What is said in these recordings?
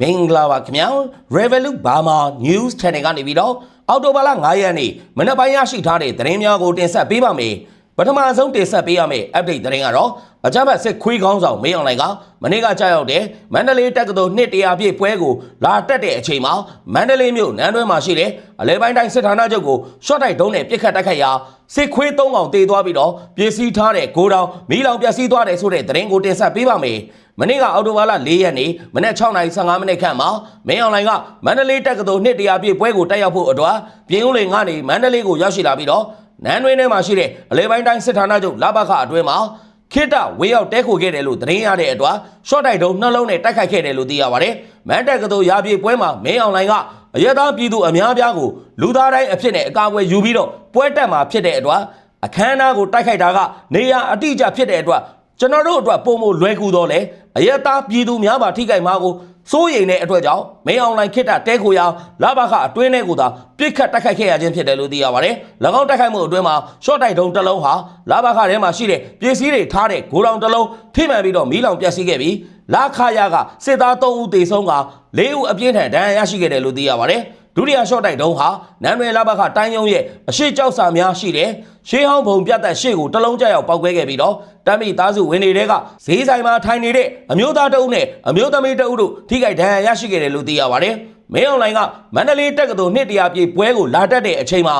မင်္ဂလာပါခင်ဗျာ Revolut Burma News Channel ကနေပြီးတော့အော်တိုဘာလ9ရက်နေ့မနက်ပိုင်းရရှိထားတဲ့သတင်းများကိုတင်ဆက်ပေးပါမယ်ပထမဆုံးတင်ဆက်ပေးရမယ့် update သတင်းကတော့အကြမ်းဖက်စစ်ခွေးကောင်းဆောင်မေးအောင်လိုင်ကမနေ့ကကြာရောက်တဲ့မန္တလေးတက္ကသိုလ်နှစ်တရာပြည့်ပွဲကိုလာတက်တဲ့အချိန်မှာမန္တလေးမြို့နန်းတွဲမှာရှိတဲ့အလဲပိုင်းတိုင်းစစ်ဌာနချုပ်ကိုရှော့တိုက်ဒုံးနဲ့ပစ်ခတ်တိုက်ခိုက်ရာစစ်ခွေး၃កောင်တေသွားပြီးတော့ပြည်စည်းထားတဲ့ဂိုဒေါင်မီးလောင်ပျက်စီးသွားတယ်ဆိုတဲ့သတင်းကိုတင်ဆက်ပေးပါမယ် မနေ့ကအောက်တိုဘာလ၄ရက်နေ့မနက်6:15မိနစ်ခန့်မှာမင်းအွန်လိုင်းကမန္တလေးတက္ကသိုလ်နှစ်တရာပြည့်ပွဲကိုတက်ရောက်ဖို့အတွက်ပြင်းဦးလင်ကနေမန္တလေးကိုရောက်ရှိလာပြီးတော့နန်းတွင်းထဲမှာရှိတဲ့အလဲပိုင်းတိုင်းစစ်ဌာနချုပ်လဘခအတွင်းမှာခိတဝေးရောက်တဲခိုခဲ့တယ်လို့သတင်းရတဲ့အတွက်ရှော့တိုက်တုံးနှလုံးနဲ့တိုက်ခိုက်ခဲ့တယ်လို့သိရပါတယ်။မန်တက်ကသိုလ်ရာပြေပွဲမှာမင်းအွန်လိုင်းကအရသာပြည်သူအများပြားကိုလူသားတိုင်းအဖြစ်နဲ့အကာအကွယ်ယူပြီးတော့ပွဲတက်မှာဖြစ်တဲ့အတွက်အခမ်းအနားကိုတိုက်ခိုက်တာကနေရာအတိအကျဖြစ်တဲ့အတွက် ကျွန်တော်တို့အတွက်ပုံမလွယ်ကူတော့လေအယက်သားပြည်သူများပါထိခိုက်မှာကိုစိုးရိမ်တဲ့အတွက်ကြောင့်မင်းအွန်လိုင်းခစ်တာတဲခိုရလဘခအတွင်းထဲကိုသာပြစ်ခတ်တိုက်ခိုက်ခဲ့ရခြင်းဖြစ်တယ်လို့သိရပါတယ်။၎င်းတိုက်ခိုက်မှုအတွင်းမှာရှော့တိုက်တုံးတစ်လုံးဟာလဘခထဲမှာရှိတဲ့ပစ္စည်းတွေထားတဲ့ဂိုလောင်တစ်လုံးထိမှန်ပြီးတော့မီးလောင်ပျက်စီးခဲ့ပြီးလာခရကစစ်သား3ဦးသေဆုံးက4ဦးအပြင်းထန်ဒဏ်ရာရရှိခဲ့တယ်လို့သိရပါတယ်။ ဒုတိယရှော့တိုက်တုံးဟာနန်းရွယ်လဘခတိုင်းယုံရဲ့အရှိကြောက်စာများရှိတဲ့ရှေးဟောင်းဘုံပြတ်သက်ရှေ့ကိုတလုံးကြောက်ရောက်ပောက်ကွဲခဲ့ပြီးတော့တမ်းမိသားစုဝင်တွေကဈေးဆိုင်မှာထိုင်နေတဲ့အမျိုးသားတအုပ်နဲ့အမျိုးသမီးတအုပ်တို့ထိခိုက်ဒဏ်ရာရရှိခဲ့တယ်လို့သိရပါတယ်။မင်းအွန်လိုင်းကမန္တလေးတက္ကသိုလ်နှစ်တရာပြည့်ပွဲကိုလာတက်တဲ့အချိန်မှာ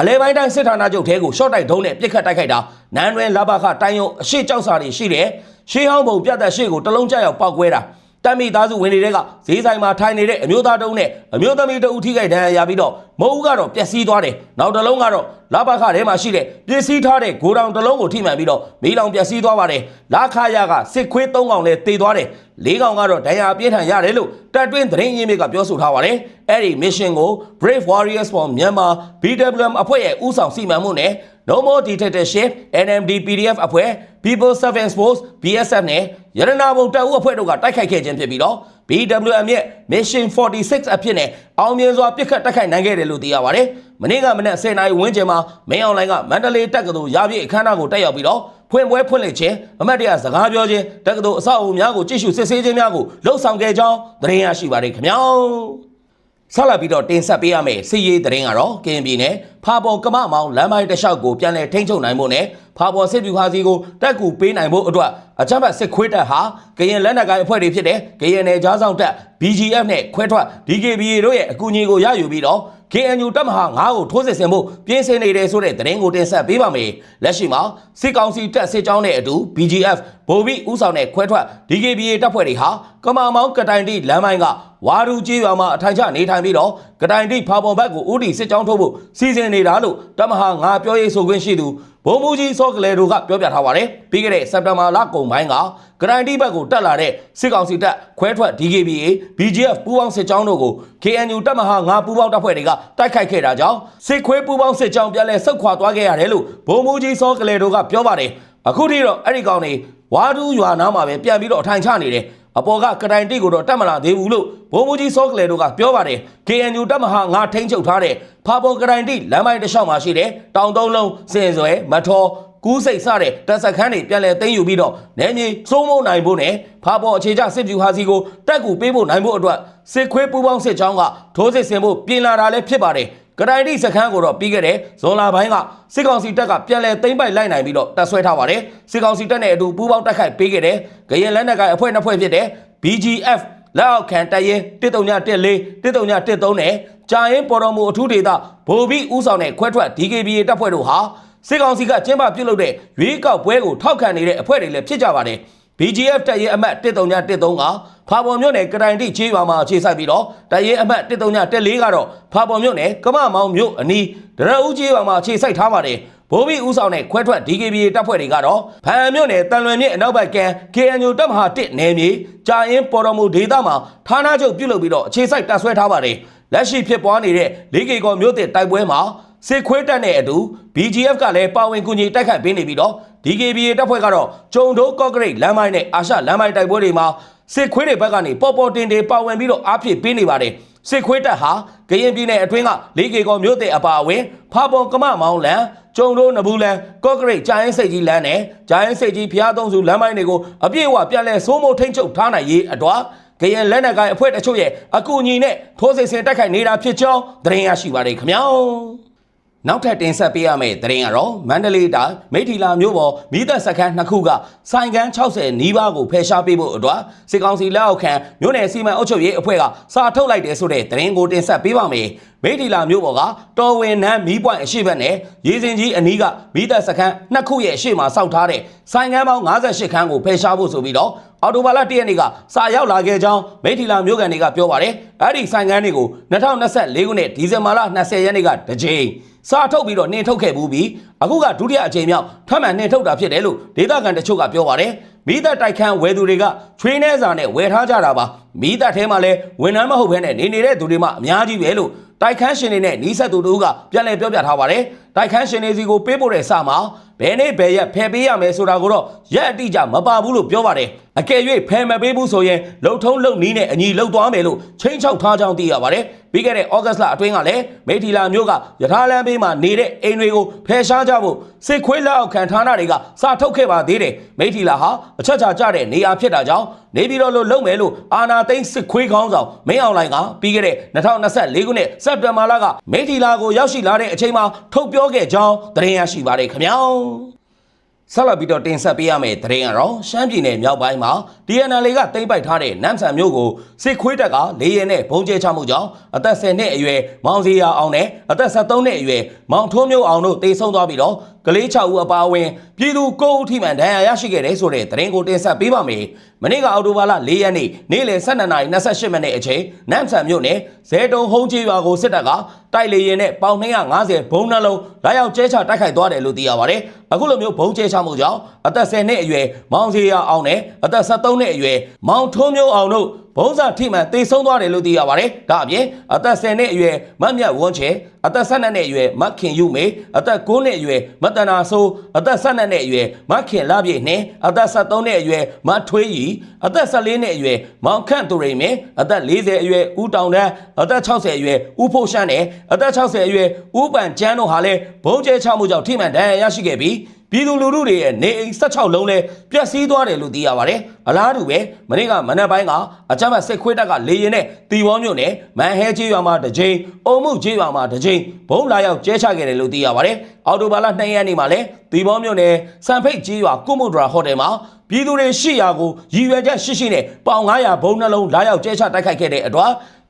အလဲပိုင်းတိုင်းစစ်ဌာနချုပ်ထဲကိုရှော့တိုက်ဒုံးနဲ့ပြစ်ခတ်တိုက်ခိုက်တာနန်းရွယ်လဘခတိုင်းယုံအရှိကြောက်စာတွေရှိတဲ့ရှေးဟောင်းဘုံပြတ်သက်ရှေ့ကိုတလုံးကြောက်ရောက်ပောက်ကွဲတာ တမ်းမိသားစုဝင်တွေကဈေးဆိုင်မှာထိုင်နေတဲ့အမျိုးသားတုံးနဲ့အမျိုးသမီးတအုပ်ထိခိုက်ဒဏ်ရာရပြီးတော့မုံဦးကတော့ပျက်စီးသွားတယ်နောက်တစ်လုံးကတော့လာဘခထဲမှာရှိတဲ့ပစ္စည်းထားတဲ့ဂိုဒေါင်တစ်လုံးကိုထိမှန်ပြီးတော့မီးလောင်ပျက်စီးသွားပါတယ်လာခရကစစ်ခွေး၃កောင်လည်းတေသွားတယ်၄កောင်ကတော့ဒဏ်ရာပြင်းထန်ရတယ်လို့တပ်တွင်းသတင်းရင်းမြစ်ကပြောဆိုထားပါတယ်အဲ့ဒီ mission ကို Brave Warriors for Myanmar BWM အဖွဲ့ရဲ့ဦးဆောင်စီမံမှုနဲ့ No More Dictatorship NMD PDF အဖွဲ့ People Service Force BSF နဲ့ရတနာဘုံတပ်ဦးအဖွဲ့တို့ကတိုက်ခိုက်ခဲ့ခြင်းဖြစ်ပြီးတော့ BWM ရဲ့ Mission 46အဖြစ်နဲ့အောင်မြင်စွာပြစ်ခတ်တိုက်ခိုက်နိုင်ခဲ့တယ်လို့သိရပါတယ်။မနေ့ကမနေ့10နာရီဝန်းကျင်မှာမင်းအွန်လိုင်းကမန္တလေးတက္ကသိုလ်ရာပြည့်အခမ်းအနားကိုတက်ရောက်ပြီးတော့ဖွင့်ပွဲဖွင့်လှစ်ခြင်းအမတ်တရစကားပြောခြင်းတက္ကသိုလ်အဆောက်အဦများကိုကြည့်ရှုစစ်ဆေးခြင်းများကိုလှုပ်ဆောင်ခဲ့ကြောင်းသတင်းရရှိပါတယ်ခင်ဗျာ။ ဆက်လက်ပြီးတော့တင်ဆက်ပေးရမယ့်စီရေးသတင်းကတော့ကရင်ပြည်နယ်ဖာပေါ်ကမမောင်လမ်းမိုင်းတစ်လျှောက်ကိုပြန်လည်ထိန်းချုပ်နိုင်ဖို့နဲ့ဖာပေါ်စစ်ဗျူဟာစီကိုတက်ကူပေးနိုင်ဖို့အတွက်အကြမ်းဖက်စစ်ခွေးတပ်ဟာကရင်လက်နက်ကိုင်အဖွဲ့တွေဖြစ်တဲ့ကရင်နယ်ကြားဆောင်တပ် BGF နဲ့ခွဲထွက် DKBA တို့ရဲ့အကူအညီကိုရယူပြီးတော့ KNU တပ်မဟာ9ကိုထိုးစစ်ဆင်ဖို့ပြင်ဆင်နေတယ်ဆိုတဲ့သတင်းကိုတင်ဆက်ပေးပါမယ်။လက်ရှိမှာစစ်ကောင်စီတပ်စစ်ကြောင်းနဲ့အတူ BGF ဗိုလ်ပြီးဦးဆောင်တဲ့ခွဲထွက် DKBA တပ်ဖွဲ့တွေဟာကမာမောင်းကတိုင်တိလမ်းမိုင်းကဝါရူကြီးရွာမှာအထိုင်ချနေထိုင်ပြီးတော့ကတိုင်တိဖာပေါ်ဘက်ကိုဦးတီစစ်ကြောင်းထုတ်ဖို့စီစဉ်နေတာလို့တပ်မဟာ9ပြောရေးဆိုခွင့်ရှိသူ ဗိုလ်မှူးကြီးစောကလေးတို့ကပြောပြထားပါတယ်။ပြီးခဲ့တဲ့စက်တင်ဘာလကုန်ပိုင်းကဂရန်တီဘက်ကိုတက်လာတဲ့စစ်ကောင်စီတပ်ခွဲထွက် DKBA BGF ပူးပေါင်းစစ်ကြောင်းတို့ကို KNU တပ်မဟာ9ပူးပေါင်းတပ်ဖွဲ့တွေကတိုက်ခိုက်ခဲ့တာကြောင့်စစ်ခွေးပူးပေါင်းစစ်ကြောင်းပြန်လည်ဆုတ်ခွာသွားခဲ့ရတယ်လို့ဗိုလ်မှူးကြီးစောကလေးတို့ကပြောပါတယ်။အခုထိတော့အဲ့ဒီကောင်တွေဝါဒူးရွာနားမှာပဲပြန်ပြီးတော့အထိုင်ချနေတယ်။ အပေါ်ကကတိုင်တိကိုတော့တတ်မလာသေးဘူးလို့ဗိုလ်မှူးကြီးစောကလေးတို့ကပြောပါတယ် KNU တပ်မဟာငါထိန်းချုပ်ထားတဲ့ဖာပေါ်ကတိုင်တိလမ်းပိုင်းတစ်လျှောက်မှာရှိတဲ့တောင်သုံးလုံးစင်စွဲမထောကူးစိတ်စတဲ့တပ်စခန်းတွေပြန်လည်သိမ်းယူပြီးတော့နယ်မြေစိုးမိုးနိုင်ဖို့နဲ့ဖာပေါ်အခြေချစစ်ဗျူဟာစီကိုတက်ကူပေးဖို့နိုင်ဖို့အတွက်စစ်ခွေးပူးပေါင်းစစ်ကြောင်းကထိုးစစ်ဆင်ဖို့ပြင်လာတာလည်းဖြစ်ပါတယ် ကတိုင်တိစခန်းကိုတော့ပြီးခဲ့တဲ့ဇွန်လပိုင်းကစစ်ကောင်စီတပ်ကပြန်လည်သိမ်းပိုက်လိုက်နိုင်ပြီးတော့တပ်ဆွဲထားပါတယ်စစ်ကောင်စီတပ်နဲ့အတူပူးပေါင်းတိုက်ခိုက်ပေးခဲ့တဲ့ကရင်လက်နက်ကိုင်အဖွဲ့နှစ်ဖွဲ့ဖြစ်တဲ့ BGF လက်အောက်ခံတရင်1314 1313နဲ့ကြာရင်ပေါ်တော်မူအထူးဒေသဗိုလ်ပြီးဦးဆောင်တဲ့ခွဲထွက် DKBA တပ်ဖွဲ့တို့ဟာစစ်ကောင်စီကကျင်းပပြုတ်လုပ်တဲ့ရွေးကောက်ပွဲကိုထောက်ခံနေတဲ့အဖွဲ့တွေလည်းဖြစ်ကြပါတယ် BGF တပ်ရဲအမှတ်1313ကဖာပေါ်မြို့နယ်ကတိုင်တိချေးရွာမှာအခြေစိုက်ပြီးတော့တပ်ရဲအမှတ်1314ကတော့ဖာပေါ်မြို့နယ်ကမမောင်မြို့အနီးဒရဦးချေးရွာမှာအခြေစိုက်ထားပါတယ်ဘိုးဘီဦးဆောင်တဲ့ခွဲထွက် DKBA တပ်ဖွဲ့တွေကတော့ဖန်မြို့နယ်တန်လွင်မြစ်အနောက်ဘက်က KNU တပ်မဟာ1နယ်မြေကြာရင်ပေါ်တော်မူဒေသမှာဌာနချုပ်ပြုတ်လုပ်ပြီးတော့အခြေစိုက်တပ်ဆွဲထားပါတယ်လက်ရှိဖြစ်ပွားနေတဲ့လေးကေကောမြို့တဲ့တိုက်ပွဲမှာ စစ်ခွေးတပ်နဲ့အတူ BGF ကလည်းပါဝင်ကူညီတိုက်ခိုက်ပေးနေပြီးတော့ DKBA တပ်ဖွဲ့ကတော့ကျုံတိုးကော့ဂရိတ်လမ်းမိုင်းနဲ့အာရှလမ်းမိုင်းတိုက်ပွဲတွေမှာစစ်ခွေးတွေဘက်ကနေပေါ်ပေါ်တင်တင်ပါဝင်ပြီးတော့အားဖြည့်ပေးနေပါတယ်စစ်ခွေးတပ်ဟာကရင်ပြည်နယ်အတွင်းကလေးကေကောမြို့တဲ့အပါအဝင်ဖာပေါ်ကမမောင်းလန်ကျုံတို့နဘူးလန်ကော့ဂရိတ်ဂျိုင်းစိတ်ကြီးလမ်းနဲ့ဂျိုင်းစိတ်ကြီးဖျားသုံးစုလမ်းမိုင်းတွေကိုအပြည့်အဝပြန်လဲစိုးမိုးထိန်းချုပ်ထားနိုင်ရေးအတွက်ကကရင်လက်နက်ကိုင်အဖွဲ့တချို့ရဲ့အကူအညီနဲ့ထိုးစစ်ဆင်တိုက်ခိုက်နေတာဖြစ်ကြောင်းသတင်းရရှိပါတယ်ခင်ဗျာ နောက်ထပ်တင်ဆက်ပေးရမယ့်သတင်းကတော့မန္တလေးတိုင်းမိထီလာမြို့ပေါ်မိသက်စခန်းနှစ်ခုကစိုင်ကန်း60နီးပါးကိုဖယ်ရှားပေးဖို့အတွက်စစ်ကောင်စီလက်အောက်ခံမြို့နယ်စီမံအုပ်ချုပ်ရေးအဖွဲ့ကစာထုတ်လိုက်တယ်ဆိုတဲ့သတင်းကိုတင်ဆက်ပေးပါမယ် မိထီလာမြို့ပေါ်ကတော်ဝင်နန်းမီးပွိုင်အရှိတ်ဘက်နဲ့ရေစင်ကြီးအနီးကမိသက်စခန်းနှစ်ခုရဲ့အရှိတ်မှာစောက်ထားတဲ့စိုင်ကန်းပေါင်း58ခန်းကိုဖယ်ရှားဖို့ဆိုပြီးတော့အော်တိုဘာလ1ရက်နေ့ကစာရောက်လာခဲ့ကြောင်းမိထီလာမြို့ကန်တွေကပြောပါတယ်အဲ့ဒီဆိုင်ကန်းတွေကို2024ခုနှစ်ဒီဇင်ဘာလ20ရက်နေ့ကတကြိမ်စာထုတ်ပြီးတော့နှင်ထုတ်ခဲ့ဘူးပြီးအခုကဒုတိယအကြိမ်မြောက်ထပ်မံနှင်ထုတ်တာဖြစ်တယ်လို့ဒေသခံတချို့ကပြောပါတယ်မိသက်တိုက်ခန်းဝယ်သူတွေကချွေးနှဲစာနဲ့ဝယ်ထားကြတာပါမိသက်ထဲမှာလည်းဝန်ထမ်းမဟုတ်ဘဲနဲ့နေနေတဲ့သူတွေမှအများကြီးပဲလို့ တိုက်ခန်းရှင်တွေနဲ့နီးစပ်သူတို့ကပြန်လည်ပြောပြထားပါတယ်တိုက်ခန်းရှင်တွေစီကိုပေးပို့တဲ့စာမှာ ဘယ်နေ့ဘယ်ရက်ဖယ်ပေးရမယ်ဆိုတာကိုတော့ရက်အတိအကျမပါဘူးလို့ပြောပါတယ်အကယ်၍ဖယ်မပေးဘူးဆိုရင်လှုပ်ထုံးလှုပ်နီးနဲ့အညီလှုပ်သွားမယ်လို့ချိန်ချောက်ထားကြောင်းသိရပါတယ်ပြီးခဲ့တဲ့ဩဂတ်စ်လအတွင်းကလည်းမိထီလာမျိုးကယထာလမ်းဘေးမှာနေတဲ့အိမ်တွေကိုဖယ်ရှားကြဖို့စစ်ခွေးလက်အောက်ခံဌာနတွေကစာထုတ်ခဲ့ပါသေးတယ်မိထီလာဟာအချက်ချာကျတဲ့နေရာဖြစ်တာကြောင့်နေပြည်တော်လိုလုပ်မယ်လို့အာနာသိန်းစစ်ခွေးခေါင်းဆောင်မင်းအောင်လှိုင်ကပြီးခဲ့တဲ့2024ခုနှစ်စက်တင်ဘာလကမိထီလာကိုရောက်ရှိလာတဲ့အချိန်မှာထုတ်ပြောခဲ့ကြောင်းသတင်းရရှိပါတယ်ခင်ဗျာဆက်လက်ပြီးတော့တင်ဆက်ပေးရမယ့်သတင်းကတော့ရှမ်းပြည်နယ်မြောက်ပိုင်းမှာ DNL ကတိမ့်ပိုက်ထားတဲ့နမ်ဆန်မြို့ကိုစစ်ခွေးတပ်ကလေရင်နဲ့ဘုံကျဲချမှုကြောင့်အသက်10နှစ်အရွယ်မောင်စီယာအောင်နဲ့အသက်73နှစ်အရွယ်မောင်ထွန်းမျိုးအောင်တို့တေဆုံးသွားပြီးတော့ ကလေး6ဦးအပါအဝင်ပြည်သူ9ဦးထိမှန်ဒဏ်ရာရရှိခဲ့တဲ့ဆိုတဲ့သတင်းကိုတင်ဆက်ပေးပါမယ်။မနေ့ကအောက်တိုဘာလ4ရက်နေ့နေ့လယ်12:28မိနစ်အချိန်နမ်ဆန်မြို့နယ်ဇဲတုံဟုံးကြီးရွာကိုစစ်တပ်ကတိုက်လေရင်နဲ့ပေါင်250ဘုံနှလုံးလာရောက်ကျဲချတိုက်ခိုက်သွားတယ်လို့သိရပါတယ်။အခုလိုမျိုးဘုံကျဲချမှုကြောင့်အသက်10နှစ်အရွယ်မောင်စီယာအောင်နဲ့အသက်73နှစ်အရွယ်မောင်ထွန်းမျိုးအောင်တို့ ဘုံစာထိမှန်တေဆုံးသွားတယ်လို့သိရပါတယ်။ဒါအပြင်အသက်10နှစ်အရွယ်မတ်မြတ်ဝန်းချေအသက်12နှစ်အရွယ်မခင်ယူမေအသက်9နှစ်အရွယ်မတနာဆိုးအသက်12နှစ်အရွယ်မခင်လာပြည့်နှင့်အသက်73နှစ်အရွယ်မထွေးရီအသက်14နှစ်အရွယ်မောင်ခန့်သူရိန်မင်းအသက်40အရွယ်ဦးတောင်တန်းအသက်60အရွယ်ဦးဖို့ရှမ်းနဲ့အသက်60အရွယ်ဦးပန်ကျန်းတို့ဟာလည်းဘုံကျဲချမှုကြောင့်ထိမှန်ဒဏ်ရာရရှိခဲ့ပြီး ပြည်သူလူထုတွေရဲ့နေအိမ်16လုံးလဲပျက်စီးသွားတယ်လို့သိရပါတယ်။အလားတူပဲမနေ့ကမနက်ပိုင်းကအကြမ်းဖက်စစ်ခွေးတပ်ကလေရင်နဲ့တီဝေါမြို့နယ်မန်ဟဲကျေးရွာမှာတစ်ကြိမ်အုံမှုကျေးရွာမှာတစ်ကြိမ်ဘုံလာရောက်ကျဲချခဲ့တယ်လို့သိရပါတယ်။အော်တိုဘာလ2ရက်နေ့မှာလဲတီဝေါမြို့နယ်စံဖိတ်ကျေးရွာကုမုဒရာဟိုတယ်မှာပြည်သူတွေရှိရာကိုရည်ရွယ်ချက်ရှိရှိနဲ့ပေါင်900ဘုံနှလုံးလာရောက်ကျဲချတိုက်ခိုက်ခဲ့တဲ့အတွ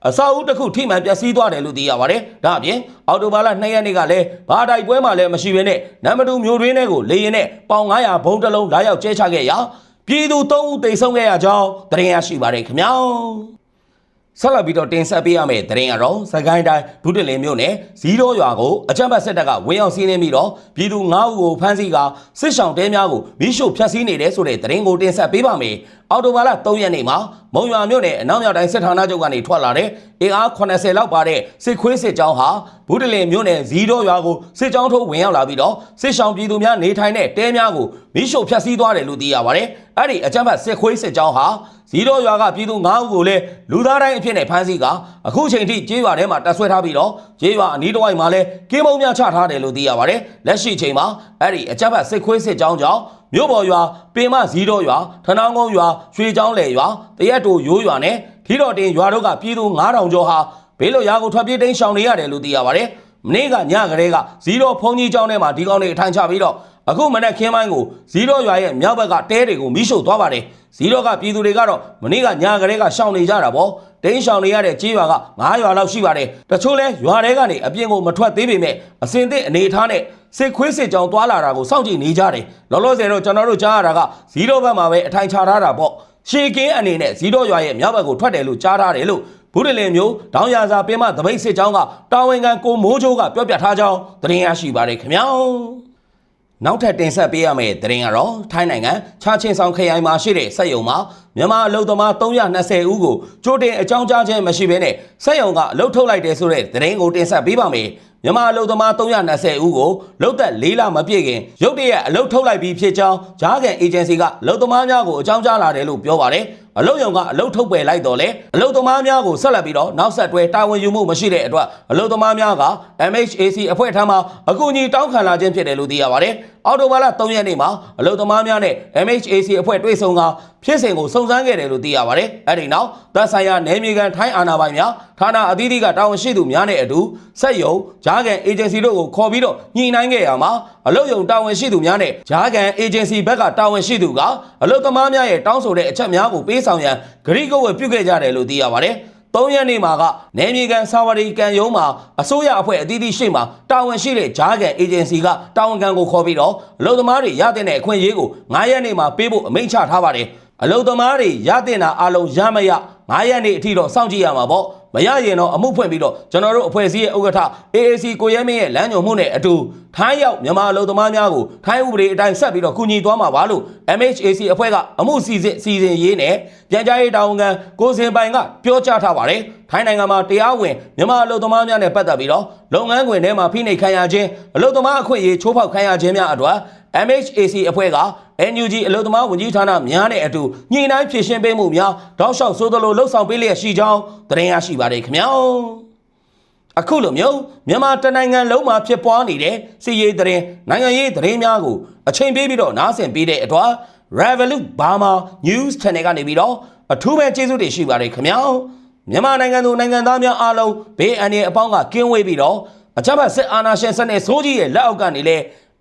က်အစာအုပ်တစ်ခုထိမှန်ပျက်စီးသွားတယ်လို့သိရပါတယ်။ဒါအပြင်အော်တိုဘာလ2ရက်နေ့ကလည်းဘာတိုက်ပွဲမှလည်းမရှိဘဲနဲ့နံပါတ်2မျိုးတွင်းတွေကိုလေရင်နဲ့ပေါင်900ဘုံတစ်လုံးလာရောက်ကျဲချခဲ့ရာပြည်သူ3ဦးတိတ်ဆုံးခဲ့ရကြောင်းသတင်းရရှိပါတယ်ခင်ဗျာ။ဆက်လက်ပြီးတော့တင်ဆက်ပေးရမယ့်သတင်းကတော့စကိုင်းတိုင်းဒုတလင်မြို့နယ်ဇီးတော်ရွာကိုအကြမ်းဖက်စစ်တပ်ကဝင်ရောက်စီးနင်းပြီးတော့ပြည်သူ9ဦးကိုဖမ်းဆီးကာစစ်ဆောင်တဲများကိုမိရှို့ဖျက်ဆီးနေတယ်ဆိုတဲ့သတင်းကိုတင်ဆက်ပေးပါမယ်။ အော်တိုဘာလ3ရက်နေ့မှာမုံရွာမြို့နယ်အနောက်မြောက်တိုင်းစစ်ဌာနချုပ်ကနေထွက်လာတဲ့အင်အား80လောက်ပါတဲ့စစ်ခွေးစစ်ကြောင်းဟာဘူးတလင်မြို့နယ်ဇီးတော်ရွာကိုစစ်ကြောင်းထိုးဝင်ရောက်လာပြီးတော့စစ်ဆောင်ပြည်သူများနေထိုင်တဲ့တဲများကိုမိရှို့ဖျက်ဆီးသွားတယ်လို့သိရပါတယ်။အဲ့ဒီအကြမ်းဖက်စစ်ခွေးစစ်ကြောင်းဟာဇီးတော်ရွာကပြည်သူ9ဦးကိုလည်းလူသားတိုင်းအဖြစ်နဲ့ဖမ်းဆီးကအခုချိန်ထိကျေးရွာထဲမှာတပ်ဆွဲထားပြီးတော့ကျေးရွာအနီးတစ်ဝိုက်မှာလည်းကင်းမုံများချထားတယ်လို့သိရပါတယ်။လက်ရှိချိန်မှာအဲ့ဒီအကြမ်းဖက်စစ်ခွေးစစ်ကြောင်းကြောင့် မြို့ပေါ်ရွာပင်မဇီးတော်ရွာထနောင်းကုန်းရွာရွှေချောင်းလယ်ရွာတရက်တူရိုးရွာနဲ့ထီတော်တင်ရွာတို့ကပြည်သူ9000ကျော်ဟာဘေးလွတ်ရာကိုထွက်ပြေးတိမ်းရှောင်နေရတယ်လို့သိရပါတယ်။မနေ့ကညကလေးကဇီးတော်ဖုန်ကြီးကျောင်းထဲမှာဒီကောင်းတွေအထိုင်ချပြီးတော့အခုမနေ့ခင်းပိုင်းကိုဇီးတော်ရွာရဲ့မြောက်ဘက်ကတဲတွေကိုမိရှို့သွားပါတယ်။ဇီးတော်ကပြည်သူတွေကတော့မနေ့ကညကလေးကရှောင်နေကြတာပေါ့။ တိမ်းရှောင်နေရတဲ့ကြေးရွာက9ရွာလောက်ရှိပါတယ်။တချို့လဲရွာထဲကနေအပြင်ကိုမထွက်သေးပေမဲ့အစင်သစ်အနေထားနဲ့စစ်ခွေးစစ်ကြောင်သွားလာတာကိုစောင့်ကြည့်နေကြတယ်။လောလောဆယ်တော့ကျွန်တော်တို့ကြားရတာကဇီးတော်ဘက်မှာပဲအထိုင်ချထားတာပေါ့။ရှေကင်းအနေနဲ့ဇီးတော်ရွာရဲ့မြောက်ဘက်ကိုထွက်တယ်လို့ကြားထားတယ်လို့ဘူးတလင်မျိုးဒေါင်းရစာပင်မသပိတ်စစ်ကြောင်းကတာဝန်ခံကိုမိုးချိုးကပြောပြထားကြောင်းသတင်းရရှိပါတယ်ခင်ဗျာ နောက်ထပ်တင်ဆက်ပေးရမယ့်သတင်းကတော့ထိုင်းနိုင်ငံချာချင်းဆောင်ခရိုင်မှာရှိတဲ့စက်ယုံမှာမြန်မာအလုပ်သမား320ဦးကိုကြိုတင်အကြောင်းကြားခြင်းမရှိဘဲနဲ့စက်ယုံကအလုပ်ထုတ်လိုက်တယ်ဆိုတဲ့သတင်းကိုတင်ဆက်ပေးပါမယ်မြန်မာအလုပ်သမား320ဦးကိုလုတ်သက်၄လမပြည့်ခင်ရုတ်တရက်အလုပ်ထုတ်လိုက်ပြီးဖြစ်ကြောင်းဂျားကန်အေဂျင်စီကအလုပ်သမားများကိုအကြောင်းကြားလာတယ်လို့ပြောပါတယ်အလုပ်ရုံကအလုပ်ထုတ်ပယ်လိုက်တော့လေအလုပ်သမားများကိုဆက်လက်ပြီးတော့နောက်ဆက်တွဲတာဝန်ယူမှုမရှိတဲ့အတွက်အလုပ်သမားများက MHAC အဖွဲ့ထံမှအကူအညီတောင်းခံလာခြင်းဖြစ်တယ်လို့သိရပါတယ် အော်တိုဘာလ3ရက်နေ့မှာအလုံသမားများနဲ့ MHAC အဖွဲ့တွေ့ဆုံကဖြစ်စဉ်ကိုစုံစမ်းခဲ့တယ်လို့သိရပါတယ်။အဲဒီနောက်သက်ဆိုင်ရာနယ်မြေခံထိုင်းအာဏာပိုင်များဌာနအသီးသီးကတာဝန်ရှိသူများနဲ့အတူစက်ယုံဂျားကန်အေဂျင်စီတို့ကိုခေါ်ပြီးတော့ညှိနှိုင်းခဲ့ရမှာအလုံယုံတာဝန်ရှိသူများနဲ့ဂျားကန်အေဂျင်စီဘက်ကတာဝန်ရှိသူကအလုံသမားများရဲ့တောင်းဆိုတဲ့အချက်များကိုပေးဆောင်ရန်ဂရိကဝယ်ပြုခဲ့ကြတယ်လို့သိရပါတယ်။ ၃ရက်နေ့မှာကနယ်မြေကန်စာဝရီကန်ယုံမှာအစိုးရအဖွဲ့အသီးသီးရှိမှတာဝန်ရှိတဲ့ဂျားကန်အေဂျင်စီကတာဝန်ခံကိုခေါ်ပြီးတော့အလုပ်သမားတွေရတဲ့အခွင့်အရေးကို9ရက်နေ့မှာပေးဖို့အမိန့်ချထားပါတယ်အလုပ်သမားတွေရတဲ့နာအလုံးရမရ9ရက်နေ့အထိတော့စောင့်ကြည့်ရမှာပေါ့ မရရင်တော့အမှုဖွင့်ပြီးတော့ကျွန်တော်တို့အဖွဲ့အစည်းရဲ့ဥက္ကဋ္ဌ AAC ကိုရဲမင်းရဲ့လမ်းညွှန်မှုနဲ့အတူထိုင်းရောက်မြန်မာအလုပ်သမားများကိုထိုင်းဥပဒေအတိုင်းဆက်ပြီးတော့ကူညီသွားမှာပါလို့ MHAC အဖွဲ့ကအမှုစီစဉ်စီစဉ်ရေးနဲ့ပြန်ကြားရေးတာဝန်ခံကိုစင်ပိုင်ကပြောကြားထားပါတယ်ထိုင်းနိုင်ငံမှာတရားဝင်မြန်မာအလုပ်သမားများနဲ့ပတ်သက်ပြီးတော့လုပ်ငန်းခွင်ထဲမှာဖိနှိပ်ခံရခြင်းအလုပ်သမားအခွင့်အရေးချိုးဖောက်ခံရခြင်းများအတွက် MHAC အဖွဲ့က NUG အလုပ်သမားဝန်ကြီးဌာနများနဲ့အတူညှိနှိုင်းဖြည့်ရှင်းပေးမှုများတောက်လျှောက်ဆိုသလိုလှုပ်ဆောင်ပေးလျက်ရှိကြောင်းသတင်းရရှိပါတယ်ခင်ဗျာအခုလိုမျိုးမြန်မာတနိုင်ငံလုံးမှာဖြစ်ပွားနေတဲ့စီးရေးသတင်းနိုင်ငံရေးသတင်းများကိုအချိန်ပေးပြီးတော့နားဆင်ပေးတဲ့အတွက် Revolut Burma News Channel ကနေပြီးတော့အထူးပဲကျေးဇူးတင်ရှိပါတယ်ခင်ဗျာမြန်မာနိုင်ငံသူနိုင်ငံသားများအားလုံးဘေးအန္တရာယ်အပေါင်းကကင်းဝေးပြီးတော့အကြမ်းဖက်စစ်အာဏာရှင်စနစ်ဆိုးကြီးရဲ့လက်အောက်ကနေလည်း